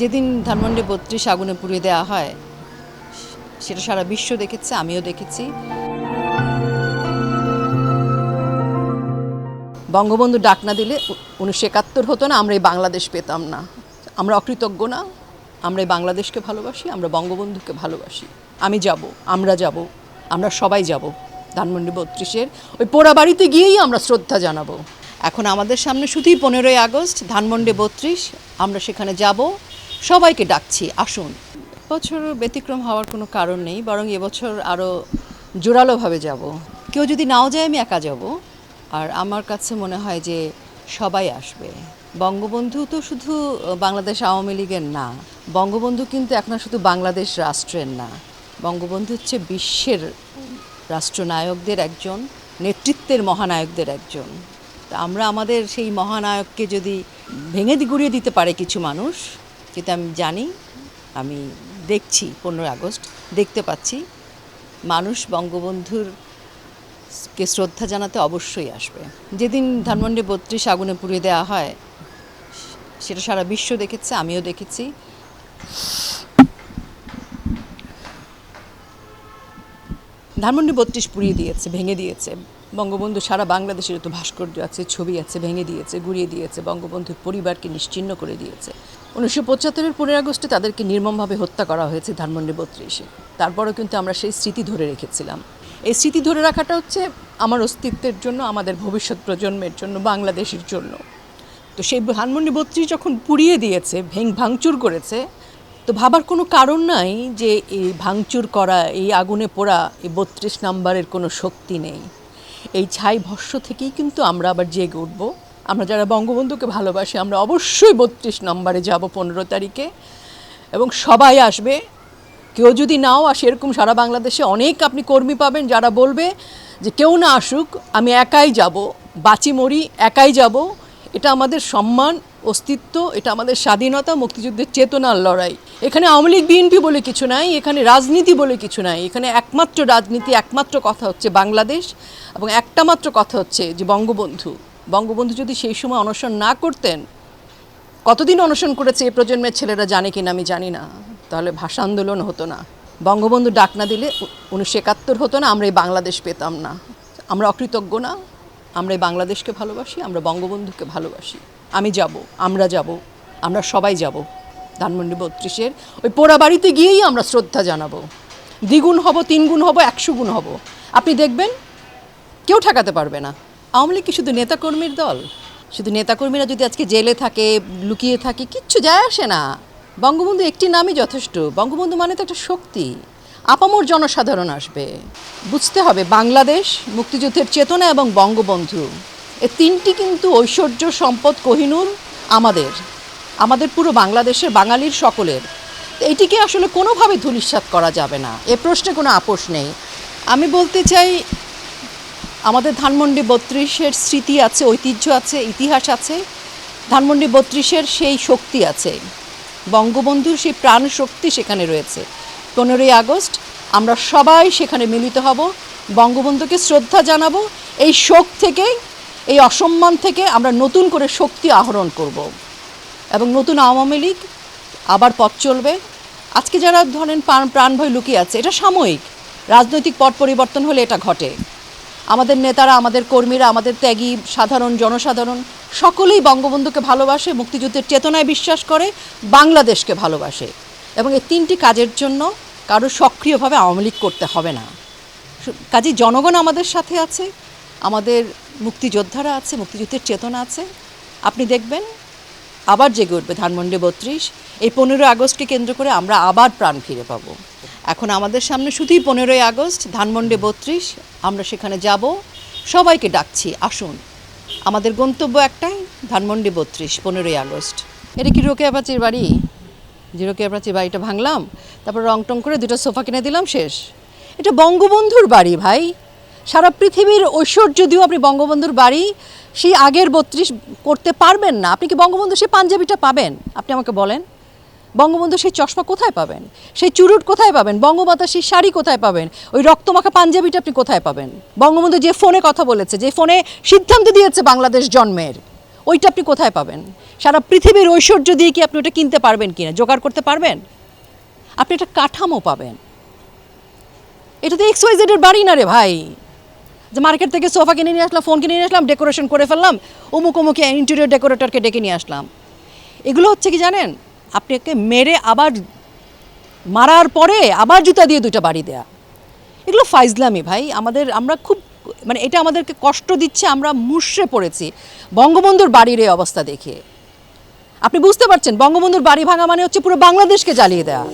যেদিন ধানমন্ডি বত্রিশ আগুনে পুড়িয়ে দেওয়া হয়, সেটা সারা বিশ্ব দেখেছে, আমিও দেখেছি। বঙ্গবন্ধু ডাক না দিলে উনিশশো একাত্তর হতো না, আমরা এই বাংলাদেশ পেতাম না। আমরা অকৃতজ্ঞ না, আমরা এই বাংলাদেশকে ভালোবাসি, আমরা বঙ্গবন্ধুকে ভালোবাসি। আমি যাব, আমরা যাব, আমরা সবাই যাব ধানমন্ডি বত্রিশের ওই পোড়া বাড়িতে গিয়েই আমরা শ্রদ্ধা জানাব। এখন আমাদের সামনে শুধুই পনেরোই আগস্ট, ধানমন্ডি বত্রিশ, আমরা সেখানে যাব। সবাইকে ডাকছি, আসুন। বছর ব্যতিক্রম হওয়ার কোনো কারণ নেই, বরং এবছর আরও জোরালোভাবে যাব। কেউ যদি নাও যায় আমি একা যাব। আর আমার কাছে মনে হয় যে সবাই আসবে। বঙ্গবন্ধু তো শুধু বাংলাদেশ আওয়ামী লীগের না, বঙ্গবন্ধু কিন্তু এখন শুধু বাংলাদেশ রাষ্ট্রের না। বঙ্গবন্ধু হচ্ছে বিশ্বের রাষ্ট্রনায়কদের একজন, নেতৃত্বের মহানায়কদের একজন। তা আমরা আমাদের সেই মহানায়ককে যদি ভেঙে গুড়িয়ে দিতে পারে কিছু মানুষ যেটা আমি জানি, আমি দেখছি, পনেরোই আগস্ট, দেখতে পাচ্ছি। মানুষ বঙ্গবন্ধুর কে শ্রদ্ধা জানাতে অবশ্যই আসবে। যেদিন ধানমন্ডি বত্রিশ আগুনে পুড়িয়ে দেওয়া হয়, সেটা সারা বিশ্ব দেখেছে, আমিও দেখেছি। ধানমন্ডি বত্রিশ পুড়িয়ে দিয়েছে, ভেঙে দিয়েছে। বঙ্গবন্ধু সারা বাংলাদেশের তো ভাস্কর্য আছে, ছবি আছে, ভেঙে দিয়েছে, গুড়িয়ে দিয়েছে বঙ্গবন্ধুর পরিবারকে নিশ্চিহ্ন করে দিয়েছে। উনিশশো পঁচাত্তরের পনেরো আগস্টে তাদেরকে নির্মমভাবে হত্যা করা হয়েছে ধানমন্ডি বত্রিশে। তারপরেও কিন্তু আমরা সেই স্মৃতি ধরে রেখেছিলাম। এই স্মৃতি ধরে রাখাটা হচ্ছে আমার অস্তিত্বের জন্য, আমাদের ভবিষ্যৎ প্রজন্মের জন্য, বাংলাদেশের জন্য। তো সেই ধানমন্ডি বত্রিশ যখন পুড়িয়ে দিয়েছে ভেং ভাঙচুর করেছে, তো ভাবার কোনো কারণ নাই যে এই ভাঙচুর করা, এই আগুনে পোড়া, এই বত্রিশ নাম্বারের কোনো শক্তি নেই। এই ছাই ভস্য থেকেই কিন্তু আমরা আবার জেগে উঠব। আমরা যারা বঙ্গবন্ধুকে ভালোবাসি, আমরা অবশ্যই বত্রিশ নম্বরে যাব পনেরো তারিখে। এবং সবাই আসবে। কেউ যদি নাও আসে, এরকম সারা বাংলাদেশে অনেক আপনি কর্মী পাবেন যারা বলবে যে কেউ না আসুক, আমি একাই যাব। বাঁচি মরি একাই যাব। এটা আমাদের সম্মান, অস্তিত্ব, এটা আমাদের স্বাধীনতা, মুক্তিযুদ্ধের চেতনার লড়াই। এখানে আওয়ামী লীগ, বিএনপি বলে কিছু নাই, এখানে রাজনীতি বলে কিছু নাই। এখানে একমাত্র রাজনীতি, একমাত্র কথা হচ্ছে বাংলাদেশ এবং একটা মাত্র কথা হচ্ছে যে বঙ্গবন্ধু। বঙ্গবন্ধু যদি সেই সময় অনশন না করতেন, কতদিন অনশন করেছে এই প্রজন্মের ছেলেরা জানে কিনা আমি জানি না। তাহলে ভাষা আন্দোলন হতো না। বঙ্গবন্ধু ডাক না দিলে উনিশশো একাত্তর হতো না, আমরা এই বাংলাদেশ পেতাম না। আমরা অকৃতজ্ঞ না। আমরা বাংলাদেশকে ভালোবাসি, আমরা বঙ্গবন্ধুকে ভালোবাসি। আমি যাব, আমরা যাব, আমরা সবাই যাব। ধানমন্ডি বত্রিশের ওই পোড়া বাড়িতে গিয়েই আমরা শ্রদ্ধা জানাব। দ্বিগুণ হব, তিনগুণ হব একশো গুণ হব। আপনি দেখবেন, কেউ ঠেকাতে পারবে না। আওয়ামী লীগ কি শুধু নেতাকর্মীর দল? শুধু নেতাকর্মীরা যদি আজকে জেলে থাকে, লুকিয়ে থাকে, কিচ্ছু যায় আসে না। বঙ্গবন্ধু একটি নামই যথেষ্ট। বঙ্গবন্ধু মানে তো একটা শক্তি। আপামর জনসাধারণ আসবে। বুঝতে হবে, বাংলাদেশ মুক্তিযুদ্ধের চেতনা এবং বঙ্গবন্ধু, এ তিনটি কিন্তু ঐশ্বর্য সম্পদ কোহিনূর আমাদের আমাদের পুরো বাংলাদেশের বাঙালির সকলের। এটিকে আসলে কোনোভাবে ধূলিসাৎ করা যাবে না, এ প্রশ্নে কোনো আপোষ নেই। আমি বলতে চাই, আমাদের ধানমন্ডি বত্রিশের স্মৃতি আছে, ঐতিহ্য আছে, ইতিহাস আছে, ধানমন্ডি বত্রিশের সেই শক্তি আছে, বঙ্গবন্ধুর সেই প্রাণ শক্তি সেখানে রয়েছে। পনেরোই আগস্ট আমরা সবাই সেখানে মিলিত হব। বঙ্গবন্ধুকে শ্রদ্ধা জানাব। এই শোক থেকে, এই অসম্মান থেকে আমরা নতুন করে শক্তি আহরণ করব। এবং নতুন আওয়ামী লীগ আবার পথ চলবে। আজকে যারা ধরেন প্রাণ প্রাণ ভয় লুকিয়ে আছে, এটা সাময়িক। রাজনৈতিক পট পরিবর্তন হলে এটা ঘটে। আমাদের নেতারা, আমাদের কর্মীরা, আমাদের ত্যাগী, সাধারণ, জনসাধারণ, সকলেই বঙ্গবন্ধুকে ভালোবাসে, মুক্তিযুদ্ধের চেতনায় বিশ্বাস করে, বাংলাদেশকে ভালোবাসে। এবং এই তিনটি কাজের জন্য কারও সক্রিয়ভাবে আওয়ামী লীগ করতে হবে না। কাজেই জনগণ আমাদের সাথে আছে, আমাদের মুক্তিযোদ্ধারা আছে, মুক্তিযুদ্ধের চেতনা আছে। আপনি দেখবেন, আবার জেগে উঠবে ধানমন্ডি বত্রিশ। এই পনেরো আগস্টকে কেন্দ্র করে আমরা আবার প্রাণ ফিরে পাবো। এখন আমাদের সামনে শুধুই পনেরোই আগস্ট, ধানমন্ডি বত্রিশ। আমরা সেখানে যাব। সবাইকে ডাকছি, আসুন। আমাদের গন্তব্য একটাই, ধানমন্ডি বত্রিশ, পনেরোই আগস্ট। এটা কি রোকে আপাচির বাড়ি? যে রোকে আপাচির বাড়িটা ভাঙলাম, তারপর রং টং করে দুটো সোফা কিনে দিলাম, শেষ। এটা বঙ্গবন্ধুর বাড়ি ভাই। সারা পৃথিবীর ঐশ্বর্য দিয়েও আপনি বঙ্গবন্ধুর বাড়ি, সেই আগের বত্রিশ করতে পারবেন না। আপনি কি বঙ্গবন্ধু সেই পাঞ্জাবিটা পাবেন? আপনি আমাকে বলেন। বঙ্গবন্ধু সেই চশমা কোথায় পাবেন? সেই চুরুট কোথায় পাবেন? বঙ্গমাতা সেই শাড়ি কোথায় পাবেন? ওই রক্তমাখা পাঞ্জাবিটা আপনি কোথায় পাবেন? বঙ্গবন্ধু যে ফোনে কথা বলেছে, যে ফোনে সিদ্ধান্ত দিয়েছে বাংলাদেশ জন্মের, ওইটা আপনি কোথায় পাবেন? সারা পৃথিবীর ঐশ্বর্য দিয়ে কি আপনি ওটা কিনতে পারবেন কি না জোগাড় করতে পারবেন? আপনি একটা কাঠামো পাবেন। এটা তো এক্স ওয়াই বাড়ি না রে ভাই। যে মার্কেট থেকে সোফা কিনে নিয়ে আসলাম, ফোন কিনে নিয়ে আসলাম, ডেকোরেশন করে ফেললাম, অমুক অমুক ইন্টেরিয়র ডেকোরেটরকে ডেকে নিয়ে আসলাম। এগুলো হচ্ছে কি জানেন? আপনাকে মেরে আবার মারার পরে আবার জুতা দিয়ে দুটো বাড়ি দেয়া। এগুলো ফাইজলামি ভাই। আমাদের, আমরা খুব মানে এটা আমাদেরকে কষ্ট দিচ্ছে, আমরা মুষড়ে পড়েছি। বঙ্গবন্ধুর বাড়ির এই অবস্থা দেখে। আপনি বুঝতে পারছেন বঙ্গবন্ধুর বাড়ি ভাঙা মানে হচ্ছে পুরো বাংলাদেশকে জ্বালিয়ে দেওয়া